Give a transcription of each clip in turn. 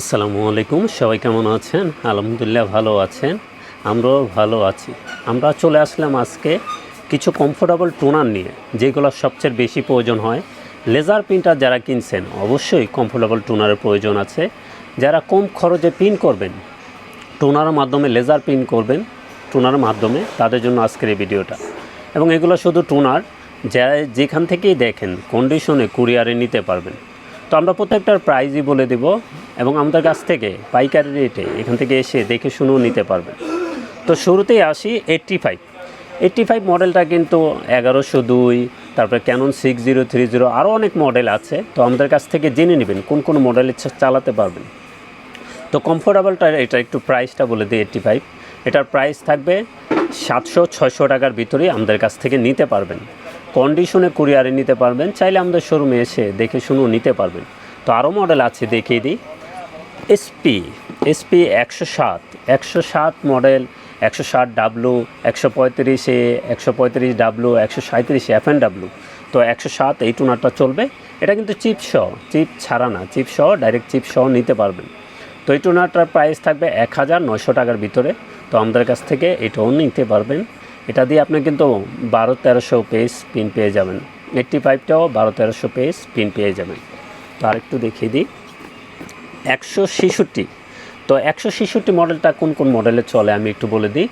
আসসালামু আলাইকুম, সবাই কেমন আছেন? আলহামদুলিল্লাহ ভালো আছেন, আমরাও ভালো আছি। আমরা চলে আসলাম আজকে কিছু কমফোর্টেবল টোনার নিয়ে, যেগুলো সবচেয়ে বেশি প্রয়োজন হয়। লেজার প্রিন্টার যারা কিনছেন, অবশ্যই কমফোর্টেবল টোনারের প্রয়োজন আছে। যারা কম খরচে প্রিন্ট করবেন টোনারের মাধ্যমে লেজার প্রিন্ট করবেন টোনারের মাধ্যমে তাদের জন্য আজকের এই ভিডিওটা। এবং এগুলো শুধু টোনার যারা যেখান থেকেই দেখেন কন্ডিশনে কুরিয়ারে নিতে পারবেন। তো আমরা প্রত্যেকটার প্রাইজই বলে দেব এবং আমাদের কাছ থেকে পাইকারি রেটে এখান থেকে এসে দেখে শুনেও নিতে পারবেন তো শুরুতেই আসি এইট্টি ফাইভ এইট্টি ফাইভ মডেলটা কিন্তু এগারোশো দুই, তারপরে Canon six zero three zero আরও অনেক মডেল আছে। তো আমাদের কাছ থেকে জেনে নেবেন কোন কোন মডেল ইচ্ছা চালাতে পারবেন। তো কমফোর্টেবলটা এটা একটু প্রাইসটা বলে দিই এইট্টি ফাইভ এটার প্রাইস থাকবে সাতশো ছয়শো টাকার ভিতরেই আমাদের কাছ থেকে নিতে পারবেন। কন্ডিশনে কুরিয়ারে নিতে পারবেন, চাইলে আমাদের শোরুমে এসে দেখে শুনেও নিতে পারবেন। তো আরও মডেল আছে, দেখিয়ে দিই। এসপি এসপি একশো সাত একশো সাত মডেল একশো ষাট ডাব্লু একশো পঁয়ত্রিশে একশো পঁয়ত্রিশ ডাব্লু একশো সাঁত্রিশে এফ এন ডাব্লু তো একশো সাত এই টুনারটা চলবে। এটা কিন্তু চিপ সহ চিপ ছাড়া না চিপ সহ ডাইরেক্ট চিপ সহ নিতে পারবেন। তো এই টুনারটার প্রাইস থাকবে এক হাজার নয়শো টাকার ভিতরে। তো আমাদের কাছ থেকে এটাও নিতে পারবেন। এটা দিয়ে আপনি কিন্তু বারো তেরোশো পেজ পিন পেয়ে যাবেন। এইট্টি ফাইভটাও বারো তেরোশো পেজ পিন পেয়ে যাবেন। তো আরেকটু দেখিয়ে দিই। একশো ছেষট্টি। তো একশো ছেষট্টি মডেলটা কোন কোন মডেলে চলে আমি একটু বলে দিই।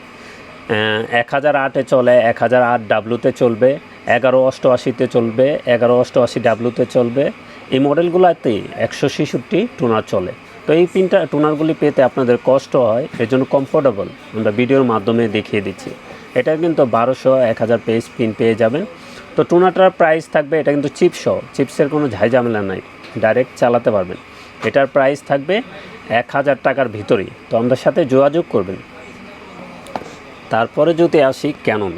এক হাজার আটে চলে, এক হাজার আট ডাব্লুতে চলবে, এগারো অষ্টআশিতে চলবে, এগারো অষ্টআশি ডাব্লুতে চলবে। এই মডেলগুলোতেই একশো ছেষট্টি টুনার চলে। তো এই পিনটা, টুনারগুলি পেতে আপনাদের কষ্ট হয় এর জন্য কমফোর্টেবল আমরা ভিডিওর মাধ্যমে দেখিয়ে দিচ্ছি। এটা কিন্তু বারোশো, এক হাজার পেজ পিন পেয়ে যাবেন। তো টুনাটার প্রাইস থাকবে, এটা কিন্তু চিপসহ চিপসের কোনো ঝাইঝামেলা নাই ডাইরেক্ট চালাতে পারবেন। এটার প্রাইস থাকবে এক হাজার টাকার ভিতরেই। তো আমাদের সাথে যোগাযোগ করবেন। তারপরে যদি আসি ক্যানন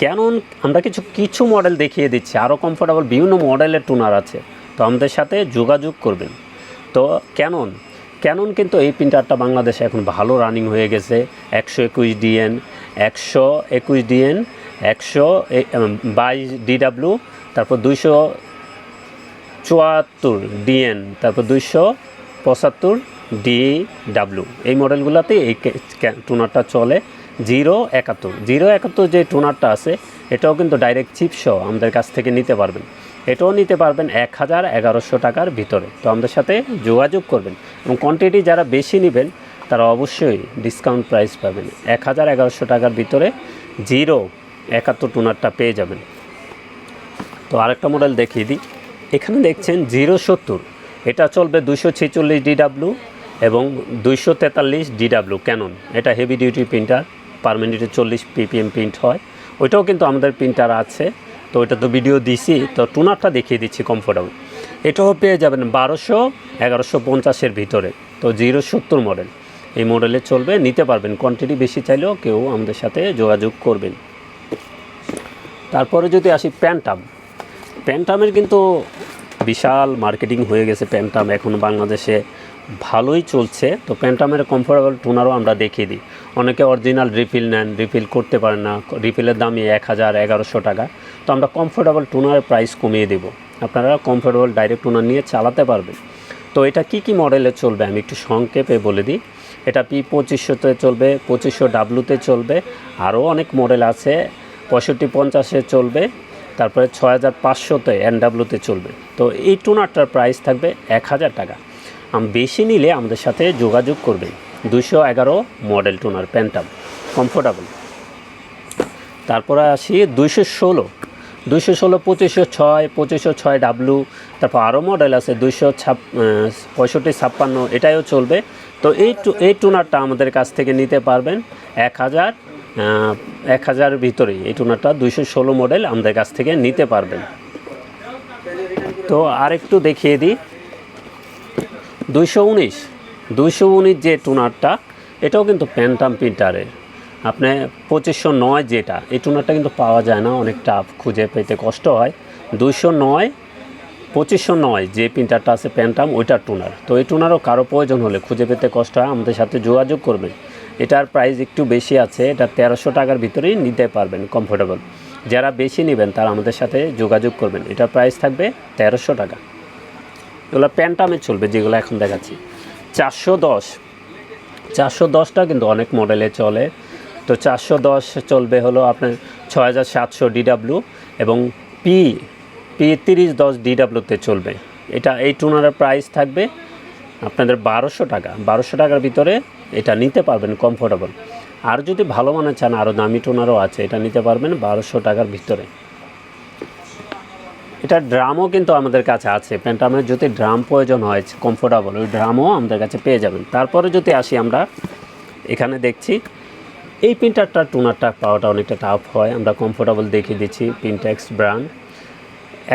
ক্যানন আমরা কিছু কিছু মডেল দেখিয়ে দিচ্ছি। আরও কমফোর্টেবল বিভিন্ন মডেলের টুনার আছে। তো আমাদের সাথে যোগাযোগ করবেন। তো ক্যানন ক্যানন কিন্তু এই প্রিন্টারটা বাংলাদেশে এখন ভালো রানিং হয়ে গেছে। একশো একুশ ডিএন একশো একুশ ডিএন, একশো বাইশ ডিডাব্লু তারপর দুইশো চুয়াত্তর ডিএন, তারপর দুইশো পঁচাত্তর ডি ডাব্লু এই মডেলগুলোতে এই টুনারটা চলে জিরো একাত্তর। জিরো একাত্তর যে টুনারটা আছে, এটাও কিন্তু ডাইরেক্ট চিপসহ আমাদের কাছ থেকে নিতে পারবেন। এটাও নিতে পারবেন এক হাজার এগারোশো টাকার ভিতরে। তো আমাদের সাথে যোগাযোগ করবেন। এবং কোয়ান্টিটি যারা বেশি নেবেন তারা অবশ্যই ডিসকাউন্ট প্রাইস পাবেন। এক হাজার এগারোশো টাকার ভিতরে জিরো একাত্তর টুনারটা পেয়ে যাবেন। তো আরেকটা মডেল দেখিয়ে দিই। এখানে দেখছেন জিরো সত্তর। এটা চলবে দুশো ছেচল্লিশ ডিডাব্লু এবং দুইশো তেতাল্লিশ ডিডাব্লু ক্যানন এটা হেভি ডিউটি প্রিন্টার পার মিনিটে চল্লিশ পিপিএম প্রিন্ট হয়। ওইটাও কিন্তু আমাদের প্রিন্টার আছে। তো ওইটা তো ভিডিও দিছি। তো টুনারটা দেখিয়ে দিচ্ছি কমফোর্টেবল এটাও পেয়ে যাবেন বারোশো এগারোশো পঞ্চাশের ভিতরে। তো জিরো সত্তর মডেল এই মডেলে চলবে, নিতে পারবেন। কোয়ান্টিটি বেশি চাইলেও কেউ আমাদের সাথে যোগাযোগ করবেন। তারপরে যদি আসি প্যান্টাম প্যান্টামের কিন্তু বিশাল মার্কেটিং হয়ে গেছে প্যান্টাম এখন বাংলাদেশে ভালোই চলছে। তো প্যান্টামের কমফোর্টেবল টোনারও আমরা দেখিয়ে দিই। অনেকে অরিজিনাল রিফিল নেন রিফিল করতে পারেন না। রিফিলের দামই এক হাজার, এগারোশো টাকা। তো আমরা কমফোর্টেবল টোনারের প্রাইস কমিয়ে দেবো। আপনারা কমফোর্টেবল ডাইরেক্ট টোনার নিয়ে চালাতে পারবেন। তো এটা কি কি মডেলে চলবে আমি একটু সংক্ষেপে বলে দিই। এটা পি পঁচিশশোতে চলবে, পঁচিশশো ডাব্লুতে চলবে, আরও অনেক মডেল আছে, পঁয়ষট্টি পঞ্চাশে চলবে, তারপরে ছয় হাজার পাঁচশোতে এনডাব্লুতে চলবে। তো এই টোনারটার প্রাইস থাকবে এক হাজার টাকা। আম, বেশি নিলে আমাদের সাথে যোগাযোগ করবেন। দুশো এগারো মডেল টোনার প্যান্টাম, কমফোর্টেবল। তারপরে আসি দুইশো ষোলো। দুইশো ষোলো, পঁচিশশো ছয় পঁচিশশো ছয় ডাব্লু, তারপর আরও মডেল আছে, দুইশো ছাপ পঁয়ষট্টি ছাপ্পান্ন, এটাইও চলবে। তো এই টু- এই টুনারটা আমাদের কাছ থেকে নিতে পারবেন এক হাজার এক হাজারের ভিতরেই। এই টুনারটা দুইশো ষোলো মডেল আমাদের কাছ থেকে নিতে পারবেন। তো আরেকটু দেখিয়ে দিই। দুইশো উনিশ দুইশো উনিশ যে টুনারটা, এটাও কিন্তু প্যান্টাম প্রিন্টারের। আপনি পঁচিশশো নয় যেটা, এই টুনারটা কিন্তু পাওয়া যায় না অনেক টাফ খুঁজে পেতে কষ্ট হয়। দুইশো নয় পঁচিশশো নয় যে প্রিন্টারটা আছে প্যান্টাম ওইটার টুনার। তো এই টুনারও কারও প্রয়োজন হলে খুঁজে পেতে কষ্ট হয়, আমাদের সাথে যোগাযোগ করবেন। এটার প্রাইস একটু বেশি আছে, এটা তেরোশো টাকার ভিতরেই নিতে পারবেন কমফোর্টেবল যারা বেশি নেবেন তারা আমাদের সাথে যোগাযোগ করবেন। এটার প্রাইস থাকবে তেরোশো টাকা। এগুলো প্যান্টামে চলবে, যেগুলো এখন দেখাচ্ছি। চারশো দশ। চারশো দশটা কিন্তু অনেক মডেলে চলে। তো চারশো দশ চলবে হলো আপনার ছয় হাজার সাতশো ডিডাব্লিউ এবং পি পি তিরিশ দশ ডিডাব্লিউতে চলবে। এটা এই টুনারের প্রাইস থাকবে আপনাদের বারোশো টাকা। বারোশো টাকার ভিতরে এটা নিতে পারবেন কমফোর্টেবল আর যদি ভালো মানের চান আরও দামি টোনারও আছে, এটা নিতে পারবেন বারোশো টাকার ভিতরে। এটা ড্রামও কিন্তু আমাদের কাছে আছে। প্যান্টামের যদি ড্রাম প্রয়োজন হয় কমফোর্টেবল ওই ড্রামও আমাদের কাছে পেয়ে যাবেন। তারপরে যদি আসি আমরা, এখানে দেখছি, এই প্রিন্টারটা টুনারটা পাওয়াটা অনেকটা টাফ হয়। আমরা কমফোর্টেবল দেখিয়ে দিচ্ছি প্রিন্টেক্স ব্র্যান্ড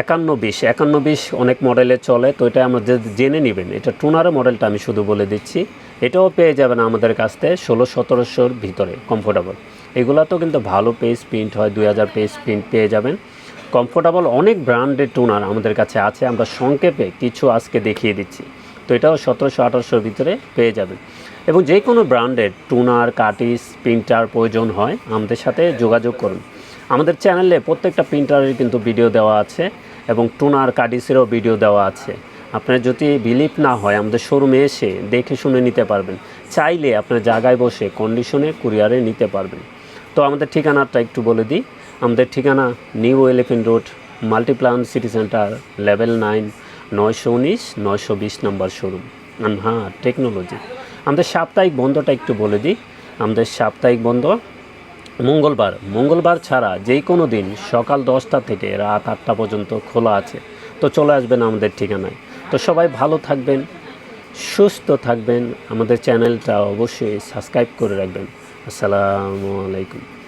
একান্ন বিশ একান্ন বিশ অনেক মডেলে চলে, তো এটা আমরা জেনে নেবেন। এটা টুনারের মডেলটা আমি শুধু বলে দিচ্ছি। এটাও পেয়ে যাবেন আমাদের কাছ থেকে ষোলো সতেরোশোর ভিতরে কমফোর্টেবল এগুলো তো কিন্তু ভালো পেজ প্রিন্ট হয়, দুই হাজার পেজ প্রিন্ট পেয়ে যাবেন। কমফোর্টেবল অনেক ব্র্যান্ডের টুনার আমাদের কাছে আছে, আমরা সংক্ষেপে কিছু আজকে দেখিয়ে দিচ্ছি। তো এটাও সতেরোশো আঠারোশোর ভিতরে পেয়ে যাবেন। এবং যে কোনো ব্র্যান্ডের টুনার কাটিস প্রিন্টার প্রয়োজন হয়, আমাদের সাথে যোগাযোগ করুন। আমাদের চ্যানেলে প্রত্যেকটা প্রিন্টারের কিন্তু ভিডিও দেওয়া আছে এবং টুনার কাটিসেরও ভিডিও দেওয়া আছে। আপনার যদি বিলিভ না হয়, আমাদের শোরুমে এসে দেখে শুনে নিতে পারবেন। চাইলে আপনার জায়গায় বসে কন্ডিশনে কুরিয়ারে নিতে পারবেন। তো আমাদের ঠিকানাটা একটু বলে দিই। আমাদের ঠিকানা new Elephant road Multiplan city centre level nine নয়শো উনিশ, নয়শো বিশ নম্বর শোরুম হ্যাঁ টেকনোলজি আমাদের সাপ্তাহিক বন্ধটা একটু বলে দিই। আমাদের সাপ্তাহিক বন্ধ মঙ্গলবার মঙ্গলবার ছাড়া যে কোনো দিন সকাল দশটা থেকে রাত আটটা পর্যন্ত খোলা আছে। তো চলে আসবেন আমাদের ঠিকানায়। তো সবাই ভালো থাকবেন, সুস্থ থাকবেন। আমাদের চ্যানেলটা অবশ্যই সাবস্ক্রাইব করে রাখবেন। আসসালামু আলাইকুম।